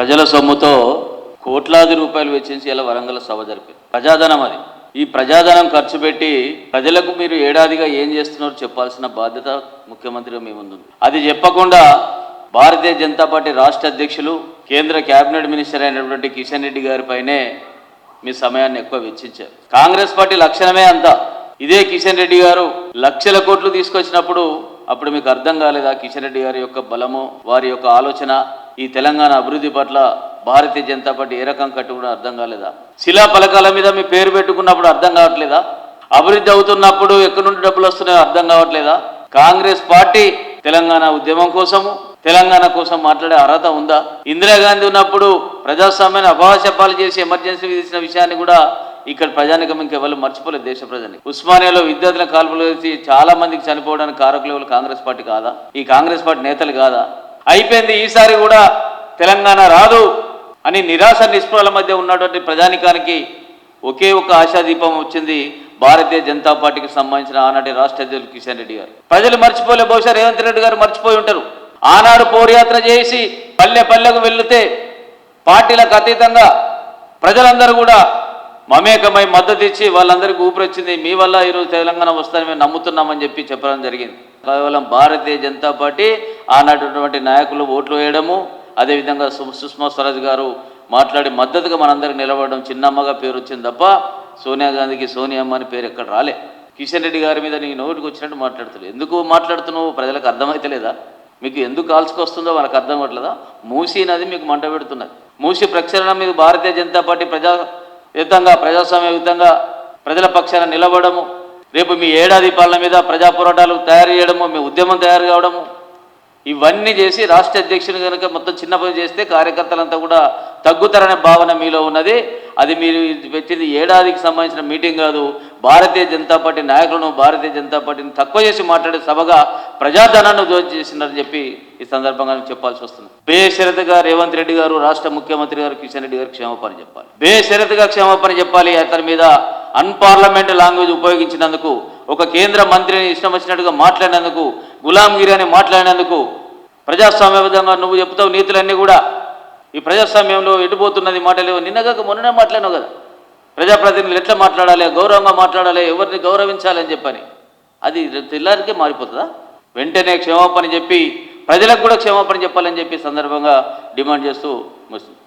ప్రజల సొమ్ముతో కోట్లాది రూపాయలు వెచ్చించి ఇలా వరంగల్ సభ జరిపారు. ప్రజాధనం అది. ఈ ప్రజాధనం ఖర్చు పెట్టి ప్రజలకు మీరు ఏడాదిగా ఏం చేస్తున్నారో చెప్పాల్సిన బాధ్యత ముఖ్యమంత్రిగా మీ ముందుంది అది చెప్పకుండా భారతీయ జనతా పార్టీ రాష్ట్ర అధ్యక్షులు కేంద్ర కేబినెట్ మినిస్టర్ అయినటువంటి కిషన్ రెడ్డి గారిపైనే మీ సమయాన్ని ఎక్కువ వెచ్చించారు. కాంగ్రెస్ పార్టీ లక్షణమే అంతా. ఇదే కిషన్ రెడ్డి గారు లక్షల కోట్లు తీసుకొచ్చినప్పుడు అప్పుడు మీకు అర్థం కాలేదా? కిషన్ రెడ్డి గారి యొక్క బలము వారి యొక్క ఆలోచన ఈ తెలంగాణ అభివృద్ధి పట్ల భారతీయ జనతా పార్టీ ఏ రకం కట్టు కూడా అర్థం కాలేదా? శిలా పలకాల మీద మీ పేరు పెట్టుకున్నప్పుడు అర్థం కావట్లేదా? అభివృద్ధి అవుతున్నప్పుడు ఎక్కడి నుండి డబ్బులు వస్తున్నాయో అర్థం కావట్లేదా? కాంగ్రెస్ పార్టీ తెలంగాణ ఉద్యమం కోసము తెలంగాణ కోసం మాట్లాడే అర్హత ఉందా? ఇందిరాగాంధీ ఉన్నప్పుడు ప్రజాస్వామ్యాన్ని అపహాస్యపాలు చేసి ఎమర్జెన్సీ విధించిన విషయాన్ని కూడా ఇక్కడ ప్రజానికం ఇంకెవరు మర్చిపోలేదు దేశ ప్రజని ఉస్మానియాలో విద్యార్థుల కాల్పులు వేసి చాలా మందికి చనిపోవడానికి కారకులు కాంగ్రెస్ పార్టీ కాదా? ఈ కాంగ్రెస్ పార్టీ నేతలు కాదా? అయిపోయింది. ఈసారి కూడా తెలంగాణ రాదు అని నిరాశ నిస్పృహల మధ్య ఉన్నటువంటి ప్రజానికానికి ఒకే ఒక ఆశాదీపం వచ్చింది భారతీయ జనతా పార్టీకి సంబంధించిన ఆనాటి రాష్ట్ర అధ్యక్షులు కిషన్ రెడ్డి గారు. ప్రజలు మర్చిపోలే బహుశా రేవంత్ రెడ్డి గారు మర్చిపోయి ఉంటారు. ఆనాడు పోరయాత్ర చేసి పల్లె పల్లెకు వెళ్తే పార్టీలకు అతీతంగా ప్రజలందరూ కూడా మమేకమై మద్దతు ఇచ్చి వాళ్ళందరికీ ఊపిరొచ్చింది మీ వల్ల ఈరోజు తెలంగాణ వస్తారని మేము నమ్ముతున్నామని చెప్పి చెప్పడం జరిగింది. కేవలం భారతీయ జనతా పార్టీ ఆనాటువంటి నాయకులు ఓట్లు వేయడము అదేవిధంగా సు- సుష్మా స్వరాజ్ గారు మాట్లాడి మద్దతుగా మనందరికి నిలబడడం చిన్నమ్మగా పేరు వచ్చింది తప్ప సోనియా గాంధీకి సోనియమ్మ అని పేరు ఎక్కడ రాలే. కిషన్ రెడ్డి గారి మీద నీ నోటికి వచ్చినట్టు మాట్లాడుతున్నావు ఎందుకు మాట్లాడుతున్నావు? ప్రజలకు అర్థమైతలేదా? మీకు ఎందుకు కాల్చుకొస్తుందో వాళ్ళకి అర్థం అవ్వట్లేదా? మూసీ నది మీకు మంట పెడుతున్నది. మూసీ ప్రక్షాళన మీద భారతీయ జనతా పార్టీ ప్రజా విధంగా ప్రజాస్వామ్య ప్రజాస్వామ్యయుతంగా ప్రజల పక్షాన నిలబడము. రేపు మీ ఏడాది పాలన మీద ప్రజా పోరాటాలు తయారు చేయడము మీ ఉద్యమం తయారు కావడము. ఇవన్నీ చేసి రాష్ట్ర అధ్యక్షుని కనుక మొత్తం చిన్న పని చేస్తే కార్యకర్తలంతా కూడా తగ్గుతారనే భావన మీలో ఉన్నది. అది మీరు పెట్టింది ఏడాదికి సంబంధించిన మీటింగ్ కాదు. భారతీయ జనతా పార్టీ నాయకులను భారతీయ జనతా పార్టీని తక్కువ చేసి మాట్లాడే సభగా ప్రజాధనాన్ని దోచి చేసినారని చెప్పి ఈ సందర్భంగా చెప్పాల్సి వస్తుంది. బేషరతుగా రేవంత్ రెడ్డి గారు రాష్ట్ర ముఖ్యమంత్రి గారు కిషన్ రెడ్డి గారు క్షమాపణ చెప్పాలి. బేషరతుగా క్షేమపని చెప్పాలి. అతని మీద అన్పార్లమెంట్ లాంగ్వేజ్ ఉపయోగించినందుకు ఒక కేంద్ర మంత్రిని ఇష్టం వచ్చినట్టుగా మాట్లాడినందుకు గులాంగిరి అని మాట్లాడినందుకు ప్రజాస్వామ్య విధంగా నువ్వు చెప్తావు నీతులన్నీ కూడా ఈ ప్రజాస్వామ్యంలో ఎటుపోతున్నది మాటలేవు నిన్నగాక మొన్ననే మాట్లాడినావు కదా. ప్రజాప్రతినిధులు ఎట్లా మాట్లాడాలి గౌరవంగా మాట్లాడాలి ఎవరిని గౌరవించాలని చెప్పని. అది తెల్లారికే మారిపోతుందా? వెంటనే క్షమాపణ చెప్పి ప్రజలకు కూడా క్షమాపణ చెప్పాలని చెప్పి సందర్భంగా డిమాండ్ చేస్తూ ముగిస్తుంది